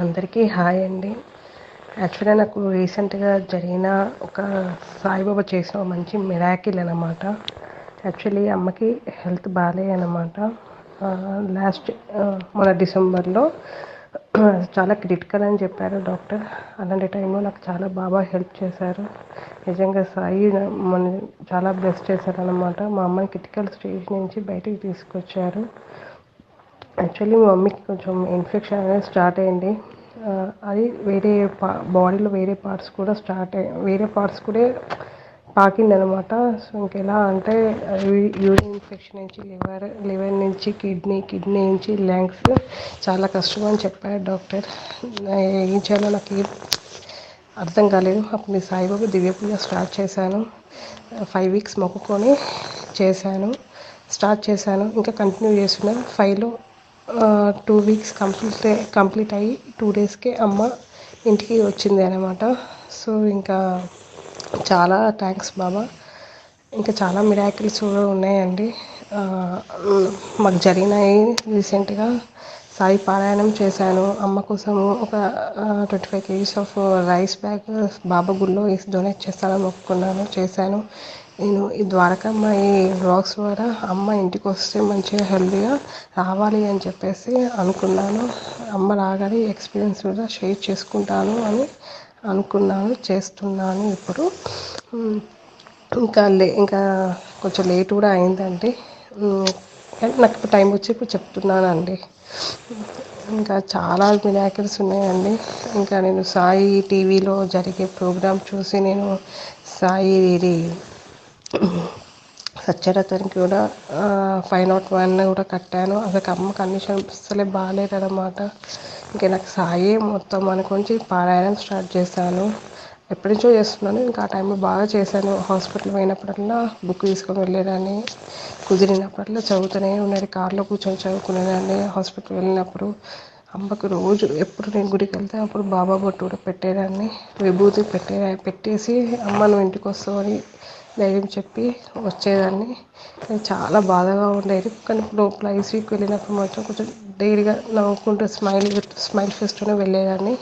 అందరికీ హాయ్ అండి. యాక్చువల్గా నాకు రీసెంట్గా జరిగిన ఒక సాయిబాబా చేసిన మంచి మిరాకిల్ అనమాట యాక్చువల్లీ అమ్మకి హెల్త్ బాగాలే అనమాట లాస్ట్ మన డిసెంబర్లో చాలా క్రిటికల్ అని చెప్పారు డాక్టర్. అలాంటి టైంలో నాకు చాలా బాగా హెల్ప్ చేశారు. నిజంగా సాయి మన చాలా బ్లెస్ చేశారనమాట మా అమ్మని క్రిటికల్ స్టేజ్ నుంచి బయటికి తీసుకొచ్చారు. యాక్చువల్లీ మా మమ్మీకి కొంచెం ఇన్ఫెక్షన్ అనేది స్టార్ట్ అయింది అది వేరే పా బాడీలో వేరే పార్ట్స్ కూడా స్టార్ట్ అయ్యి వేరే పార్ట్స్ కూడా పాకింది అనమాట సో ఇంకెలా అంటే యూరిన్ ఇన్ఫెక్షన్ నుంచి లివర్ లివర్ నుంచి కిడ్నీ కిడ్నీ నుంచి లంగ్స్ చాలా కష్టం అని చెప్పారు డాక్టర్. ఏం చేయాలో నాకు ఏం అర్థం కాలేదు. అప్పుడు సాయిబాబా దివ్య పూజ స్టార్ట్ చేశాను. ఫైవ్ వీక్స్ మొక్కుకొని చేశాను. స్టార్ట్ చేశాను. ఇంకా కంటిన్యూ చేస్తున్నాను ఫైవ్లో టూ వీక్స్ కంప్లీట్ కంప్లీట్ అయ్యి టూ డేస్కే అమ్మ ఇంటికి వచ్చింది అనమాట సో ఇంకా చాలా థ్యాంక్స్ బాబా. ఇంకా చాలా మిరాకిల్స్ కూడా ఉన్నాయండి. మాకు జరిగినాయి రీసెంట్గా సాయి పారాయణం చేశాను. అమ్మ కోసము ఒక twenty five kgs of rice bag Baba గుడిలో వేసి డొనేట్ చేస్తానని మొక్కుకున్నాను చేశాను. నేను ఈ ద్వారకమ్మ ఈ వ్లాగ్స్ ద్వారా అమ్మ ఇంటికి వస్తే మంచిగా హెల్తీగా రావాలి అని చెప్పేసి అనుకున్నాను. అమ్మ రాగానే ఎక్స్పీరియన్స్ కూడా షేర్ చేసుకుంటాను అని అనుకున్నాను చేస్తున్నాను ఇప్పుడు. ఇంకా లే ఇంకా కొంచెం లేట్ కూడా అయిందండి. నాకు ఇప్పుడు టైం వచ్చి ఇప్పుడు చెప్తున్నానండి. ఇంకా చాలా మిరాకిల్స్ ఉన్నాయండి. ఇంకా నేను సాయి టీవీలో జరిగే ప్రోగ్రాం చూసి నేను సాయి ఇది కూడా ఫైవ్ నాట్ వన్ కూడా కట్టాను. అసలు అమ్మ కండిషన్ అసలే బాగాలేదన్నమాట ఇంకా నాకు సాయి మొత్తం అనుకొని పారాయణం స్టార్ట్ చేశాను. ఎప్పటి నుంచో చేస్తున్నాను. ఇంకా ఆ టైంలో బాగా చేశాను. హాస్పిటల్ పోయినప్పుడల్లా బుక్ తీసుకొని వెళ్ళేదాన్ని. కుదిరినప్పుడల్లా చదువుతూనే ఉన్నది కార్లో కూర్చొని చదువుకునేదాన్ని. హాస్పిటల్ వెళ్ళినప్పుడు అమ్మకు రోజు ఎప్పుడు నేను గుడికి వెళ్తే అప్పుడు బాబా బొట్టు కూడా పెట్టేదాన్ని. విభూతి పెట్టే పెట్టేసి అమ్మ నువ్వు ఇంటికి వస్తావని ధైర్యం చెప్పి వచ్చేదాన్ని. చాలా బాధగా ఉండేది కానీ ఇప్పుడు ఐసీయూకి వెళ్ళినప్పుడు మాత్రం కొంచెం డైలీగా నవ్వుకుంటూ స్మైల్ స్మైల్ ఫేస్తోనే వెళ్ళేదాన్ని.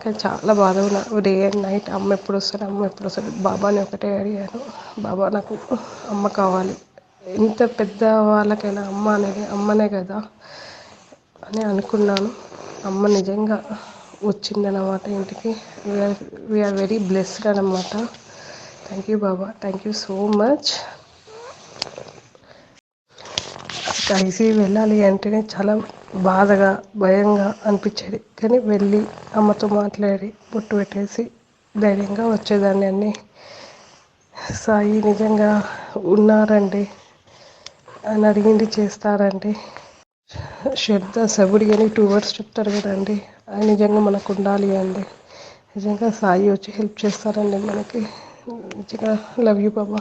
కానీ చాలా బాధగా ఉన్నా. డే అండ్ నైట్ అమ్మ ఎప్పుడు వస్తారు అమ్మ ఎప్పుడు వస్తారు బాబాని ఒకటే అడిగాను. బాబా నాకు అమ్మ కావాలి. ఎంత పెద్ద వాళ్ళకైనా అమ్మ అనేది అమ్మనే కదా అని అనుకున్నాను. అమ్మ నిజంగా వచ్చిందన్నమాట ఇంటికి. We are we are very blessed అనమాట thank you Baba thank you so much కలిసి వెళ్ళాలి అంటేనే చాలా బాధగా భయంగా అనిపించేది. కానీ వెళ్ళి అమ్మతో మాట్లాడి బొట్టు పెట్టేసి ధైర్యంగా వచ్చేదాన్ని అన్ని సాయి నిజంగా ఉన్నారండి అని అడిగింది చేస్తారండి. శ్రద్ధ సబుడి అని టూ వర్డ్స్ చెప్తారు కదండి. అది నిజంగా మనకు ఉండాలి అండి. నిజంగా సాయి వచ్చి హెల్ప్ చేస్తారండి మనకి. నిజంగా లవ్ యూ బాబా